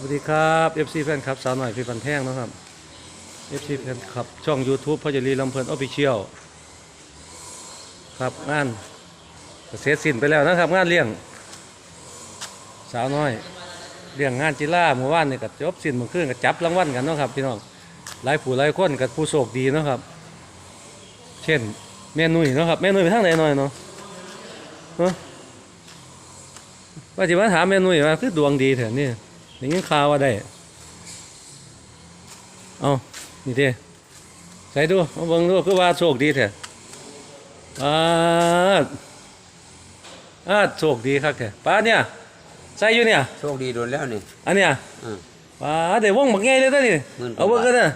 สวัสดีครับ FC แฟนคลับสาวหน่อยพี่ปันแท่งเนาะครับ FC แฟนคลับช่อง YouTube พ่อจรีลำเพลินออฟฟิเชียลครับงานเสร็จสิ้นไปแล้วนะครับ งานเลี้ยง สาวน้อยเลี้ยงงานจิล่าเมื่อวานนี่ก็จบสิ้นเมื่อคืนก็จับรางวัลกันเนาะครับพี่น้องหลายผู้หลายคนกับผู้โชคดีเนาะครับ เช่นแม่นุ่ยเนาะครับแม่นุ่ยไปทางไหนหน่อยเนาะเนาะว่าจะมาถามแม่นุ่ยว่าคือดวงดีเถอะนี่ ได้ยินข่าวว่าได้เอานี่เด้ใส่ดูมาเบิ่งดูคือว่าโชคดีเถอะอ่าอ่าโชคดีครับเถอะป้าเนี่ยใส่อยู่เนี่ย โชคดีโดนแล้วนี่ อันเนี้ยอืม ป้าเดี๋ยววงบักง่ายเลยตัวนี้หมื่นกว่า เอาเบิ่งกันนะ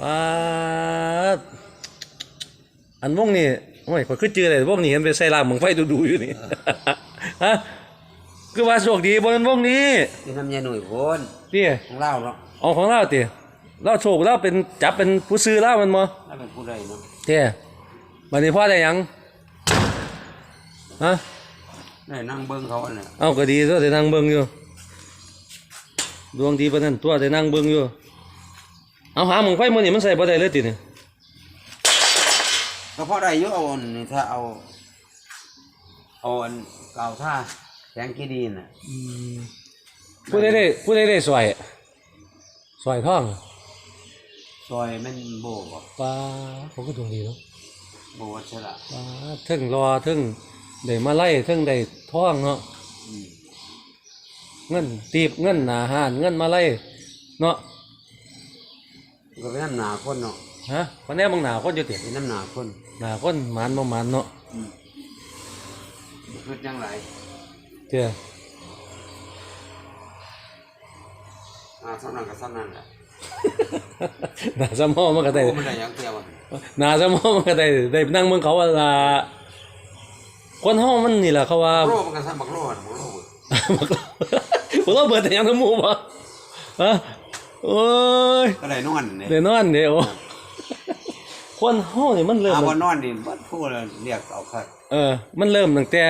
ป้าดอันวงนี่โอ้ยข่อยคือจือเลยวงนี้เห็นไปใส่ลางมึงไฟดูๆอยู่นี่ ฮะ คือว่าโชคดีบนวงนี้นี่น้ำยาหนุ่ยโพนพี่ของเล่าเนาะเอาของเราติเราโชคเราเป็นจับเป็นผู้ซื้อเรามันบ่แล้วเป็นผู้ใดเนาะเจ้บัดนี้พ่อได้หยังฮะได้นั่งเบิ้งเขาอันน่ะเอาก็ดีตัวได้นั่งเบิ่งอยู่ดวงดีปานนั้นตัวได้นั่งเบิ่งอยู่เอาหาหมึงไฟมื้อนี้มันใส่บ่ได้เลยติเนี่ยก็พอได้อยู่เอาอันนี้ถ้าเอาเอาอันเก่าท่า แสงกีดีน่ะผู้ใดได้ผู้ใดได้สวยสวยท่องซอยแมันโบบ่ป้าผมก็ดวงดีเนาะโบวัชระป้าถึงรอถึงได้มาไล่ถึงได้ท่องเนาะอืมเงินตีบเงินหนาหานเงินมาไล่เนาะก็เป็นน้ำหนาคนเนาะฮะวันนี้มึงหนาคนอยู่ติเป็นน้ำหนาคนหนาคนหมันบ่หมันเนาะอืมคือจังไร เจ้าอ่าสำนักกับสำนักแหละหนาสมอมันก็ได้โอ้มันได้หยังเที่ยวอะหนาสมอมันก็ได้ได้นั่งเมืองเขาว่าล่ะคนห้องมันนี่แหละเขาว่าโลมันก็ซ้ำบักโลน่ะบักโลเว้ยบักเราบักเราเบิดแต่ยังน้ำหมูบ่ฮะโอ้ยก็ได้นอนนี่เดี๋ยวนอนเดี๋ยวคนห้องนี่มันเริ่มอาบ่นอนนี่บัดพูดแล้วเรียกเอาคัดเออ มันเริ่มตั้งแต่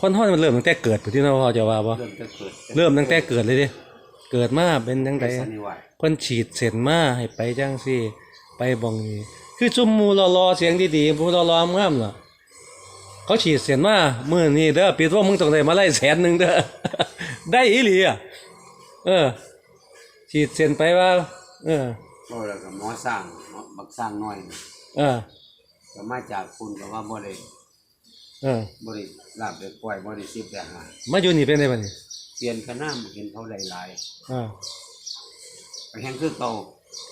คนห้องนี่มันเริ่มตั้งแต่เกิดผู้ที่เราพอจะว่าบ่เริ่มจะเกิดเริ่มตั้งแต่เกิดเลยดิเกิดมาเป็นจังได สันนิวาสเพิ่นฉีดเส้นมาให้ไปจังซี่ ไปบ่งนี้คือจุ่มหมูรอๆเสียงดีๆผู้รอๆงามๆล่ะเขาฉีดเส้นมามื้อนี้เด้อปิดว่ามึงต้องได้มาไล่แสนหนึงเด้อ ได้อีหลีอะเออ ฉีดเส้นไปว่า เออโอ้แล้วก็หมอสร้างหมอบักสร้างน้อยนี่เออก็มาจากคุณก็ว่าบ่ได้ เออบ่ได้ลาบได้ปล่อยบ่ได้สิบได้หามาอยู่นี่เป็นไงบัดนี้เปลี่ยนคณะมาเห็นเขาได้หลายอ่าไปแห่งคือเก่า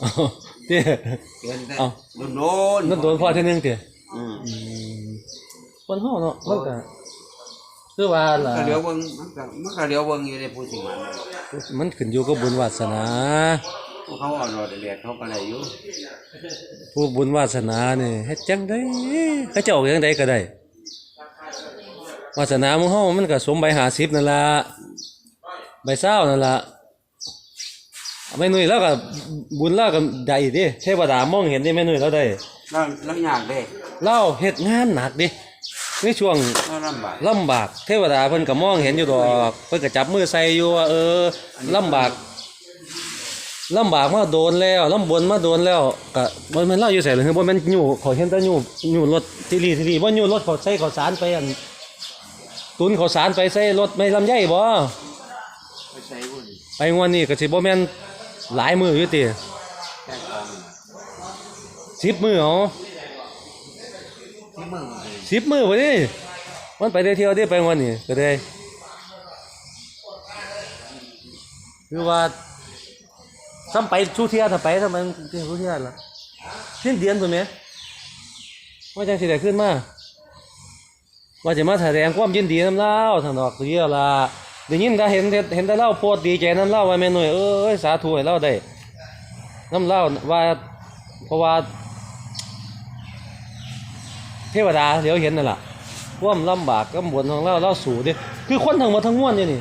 เอาเตี้ย เปลี่ยนแต่เอ้า โดนโดนนั่นโดนพ่อเท่านึงเตี้ยอืมอืมคนเฮาเนาะมันก็คือว่าล่ะก็เดี๋ยวเบิ่งมันก็มันก็เดี๋ยวเบิ่งอยู่ในผู้สิมันมันขึ้นอยู่กับบุญวาสนาพวกเขาเอารอดเรียกเขาก็ได้อยู่ผู้บุญวาสนานี่เฮ็ดจังได๋เขาเจ้าจังไดก็ได้ วาสนาของเฮามันก็สมใบ50นั่นล่ะใบเศร้านั่นล่ะแม่นุ่ยแล้วก็บุญแล้วก็ได้เดิเทวดามองเห็นดิแม่นุ่ยเราได้แล้วแล้วยากเด้เราเฮ็ดงานหนักดิในช่วงแล้วลำบากลำบากเทวดาเพิ่นก็มองเห็นอยู่ดอกเพิ่นก็จับมือใส่อยู่ว่าเออลำบากลำบากมาโดนแล้วลำบนมาโดนแล้วก็บ่แม่นเล่าอยู่ไสเลยคือบ่แม่นอยู่ขอเห็นแต่อยู่อยู่รถที่รีที่รีบ่อยู่รถเขาใส่ข้าวสารไปอัน ตุนข้าวสารไปใส่รถไม่ลำไยบ่ไปใช้บุญไปงวดนี้ก็สิบ่แม่นหลายมืออยู่ติแค่ของ10มือเอาที่มึงเลย10มือบ่ดิมันไปได้เที่ยวเด้ไปงวดนี้ก็ได้คือว่าซ้ำไปสู้เทียถ้าไปทำไมชูเทียล่ะสิ้นเดือนตัวเนี้ยว่าจังสิได้ขึ้นมา ว่าจะมาแสดงความยินดีน้ำเล่าทางดอกเดียละได้ยินก็เห็นเห็นแต่เล่าโพดดีใจน้ำเล่าไว่าแม่หน่วยเอ้ยสาธุให้เล่าได้น้ำเล่าว่าเพราะว่า เทวดาเดี๋ยวเห็นนั่นล่ะความลำบากกำบวนของเราเล่าสู่ดิคือคนทั้งหมดทั้งมวลนี่นี่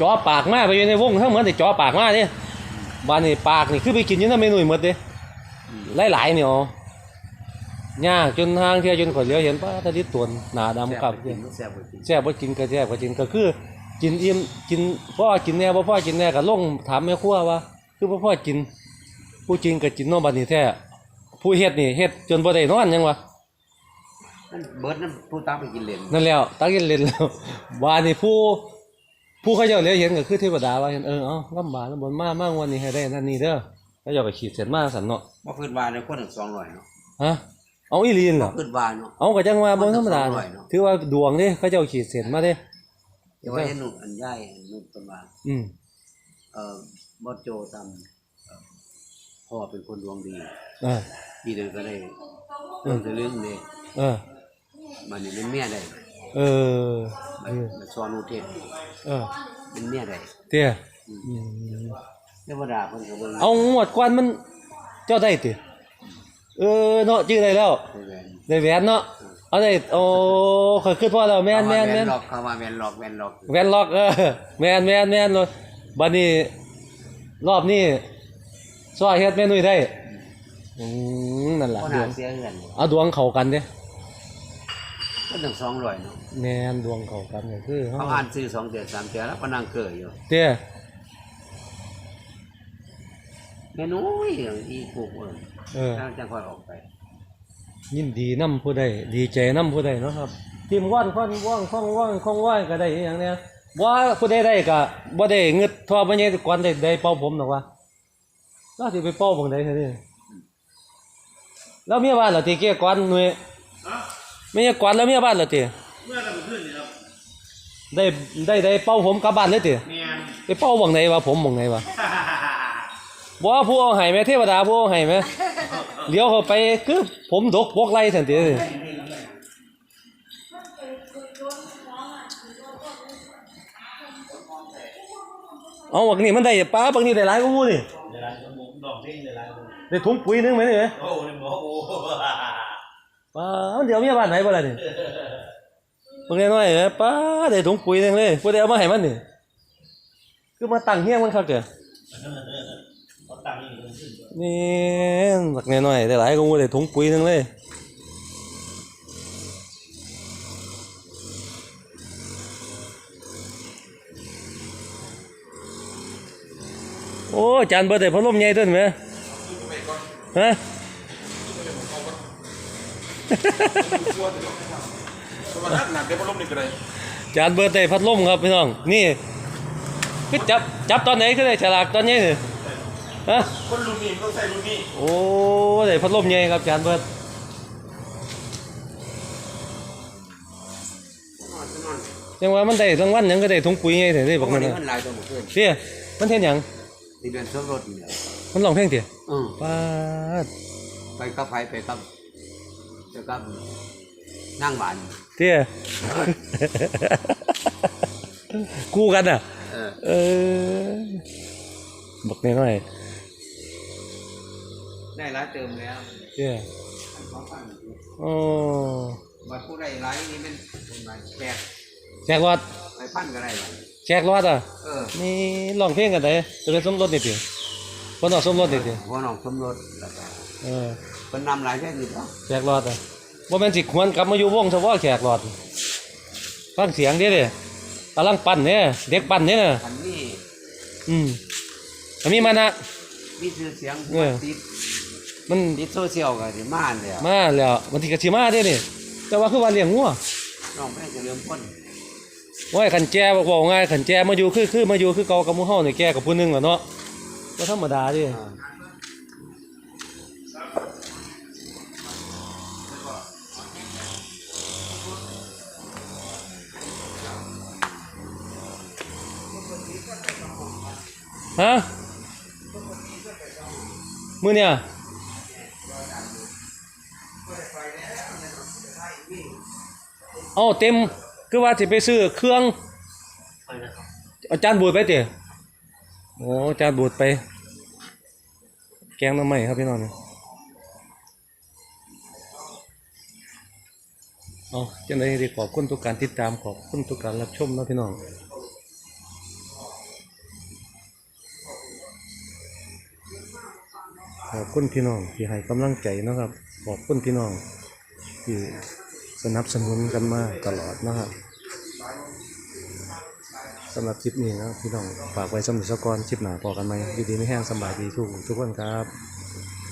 จ่อปากมาไปอยู่ในวงทั้งหมดนี่จ่อปากมาดิบ้านนี่ปากนี่คือไปกินอยี่น้ำเมนูหมดเด้หลายๆเนี่ยอ๋อ ยากจนทางเที่ยวจนข่อยเหลียวเห็นป้าตะดิตวนหนาดำกับแซ่บไปกินแซ่บไปกินแซ่บบ่กินก็แซ่บบ่กินก็คือ กินอิ่มกินพ่อกินแน่บ่พ่อกินแน่ก็ลงถามแม่ครัวว่าคือบ่พ่อกิน ผู้จริงก็กินเนาะบัดนี้แท้ผู้เฮ็ดนี่เฮ็ดจนบ่ได้นอนหยังวะนั่นเบิร์ดนั่นผู้ตามไปกินเหรียญนั่นแล้วตักกินเล่นแล้วว่านี่ผู้ผู้เขาเจ้าเหลียวเห็นก็คือเทวดาว่าเห็นเออเอ้าลำบากลำบนมามางวันนี้ให้ได้นั่นนี่เด้อเขาเจ้าก็ขีดเส้นมาสั่นเนาะว่าขึ้นวาในคนถึงสองร้อยเนาะฮะ เอาอีหลีนเหรอขึ้นวาเนาะ เอาก็จังว่าบ่ธรรมดามันก็เนาะสองร้อยเนาะถือว่าดวงเด้เขาเจ้าขีดเส้นมาเด้แต่ว่าเห็นหนุ่มอันใหญ่อันนุ่มเป็นว่าอืมเอ่อบอสโจตามเอ่อพ่อเป็นคนดวงดีเออปีเดียวก็ได้เรื่องจะเรื่องเลยเออ มันนี่เป็นเมียได้เออ มัเอนอมันสอนอุเทศเออเป็นเมียได้เตี้ยอืมอืมเทวดาเพิ่นก็เบิ่งเอางวดก่อนมันเจ้าได้ติ เออเนาะจื้อได้แล้วได้แหวนได้แหวนเนาะเอาได้โอ้เคยขึ้นพ่อแล้วแม่นแม่นแม่นหลอกเข้ามาแวนหลอกแวนหลอกแวนล็อกเออแม่นแม่นแม่นเลยบัดนี้รอบนี้ซอยเฮ็ดเมนูได้อืมนั่นล่ะก็ดน่าวงเสียเงินเอาดวงเข้ากันเด้ก็ถึงสองร้อยเนาะแม่นดวงเข้ากันก็คือเฮาเขาอ่านซื้อสองเดือนสามเดือนแล้วก็นั่งเกยอยู่เตี้ย แม่น้อยอย่างอีปลูกเออเออถ้าจะค่อยออกไป ยินดีนํผู้ใดดีใจนํผู้ใดเนาะครับทีมว่านค่อนว่างค่องว่างค่องว่างก็ได้อหย่างเนี้ยบ่ผู้ใดได้ก็บ่ได้เงึดทอบ่ใหญ่ก่อนได้ได้เป่าผมดอกว่าเราสิไปเป่าบังใดซะนี่แล้วเมียบ้านเหรอติเกี้ยก่อนหน่วยเมียก่อนแล้วเมียบ้านเหรอติเมื่อกันเพื่อนนี่ครับได้ได้ได้เป่าผมกลับบ้านเลยติเมียนไปเป่าบังไหนวะผมบังไหนวะ บ่ผู้เอาให้แม่เทวดาผู้เอาให้แม่เลี้ยวเข้าไปคือผมดกปกไหลทันทีเอาบักนี่มันได้ป้าบักนี่ได้หลายกูนี่ได้ถุงปุ๋ยนึงไหมนี่เอ้ยโอ้นึ่งโอ้ป้ามันเดี๋ยวเมียบ้านไหนบ้านล่ะนี่บักน้อยๆเอ้ยป้าได้ถุงปุ๋ยนึงเลยผู้ใดเอามาให้มันนี่คือมาตั้งเฮี้ยงมันคักเด้อ เขาตังค์อีกขึ้นนี่บักน้อยๆได้หลายกว่าหมู่ได้ถุงปุ๋ยหนึงเลยโอ้จานเบิดได้พัดลมใหญ่ต้นไหมฮะสมรรถหนักได้พัดลมนี่ก็ได้จานเบิดได้พัดลมครับพี่น้องนี่คือจับจับตอนไหนก็ได้ฉลากตอนนี้นี่ ฮะคนรุ่นนี้มันต้องใส่รุ่นนี้โอ้ได้พัดลมใหญ่ครับจานเบิดนอนนอนยังว่ามันได้รางวัลหยังก็ได้ถุงปุ๋ยใหญ่แต่ได้บบออกกมัมันนนี่นะมันหลายตัวหมดเลยเสียมันเห็นหยังที่เดือนสมรสนี่แหละมันร้องเพลงเถี่ยอือป้าดไปกับไผไปกับไปกับนั่งบ้านเตี้ยคู่กันอะ เออเออบักน้อย ได้หลายเติมแล้วๆเตี้ยสองพันโอ้บัดผู้ใดหลายนี่มันเป็นใบแจกแจกรอดไปพันก็ได้ล่ะแจกรอดอะเออนี่ร้องเพลงกันได้จะเป็นสมรสนี่ติคนออกสมรสนี่ติหัวน้องสมรสแล้วก็เออเป็นนำหลายแค่นี้เนาะแจกรอดอะบ่แม่นสิควรกลับมาอยู่วงเฉพาะแขกรอดฟังเสียงเด้เด้กำลังปั่นเนี่ยเด็กปั่นเนี่ยน่ะอันนี้อืมอันนี้มันนะมีชื่อเสียงเออติด มันติดโซเชียลก็สิมาเลยอะมาแล้วมันสิกะสิมาเด้นี่แต่ว่าคือว่าเลี้ยงงัวน้องไม่ได้จะเริ่มพ้นว่าขันแจบอกว่าง่ายขันแจมาอยู่คือคือมาอยู่คือเก่ากับหมู่เฮานี่แกกับผู้หนึงล่ะเนาะบ่ธรรมดาเดิอ่าฮะมื้อเนี่ย เอาเต็มคือว่าสิไปซื้อเครื่องอาจารย์บูดไปติโอ้อาจารย์บูดไป แกงหน้ำใหม่ครับพี่น้องเนี่ยเอาจังไดดีขอบคุณทุกการติดตามขอบคุณทุกการรับชมเนาะพี่น้องขอบคุณพี่น้องที่ให้กำลังใจนะครับ ขอบคุณพี่น้องที่ สนับสนุนกันมาตลอดนะครับสำหรับคลิปนี้นะพี่น้องฝากไว้สำหรับสกอนคลิปหนาพอกันไหมดีๆไม่แห้งสบายดีทุกทุกคนครับ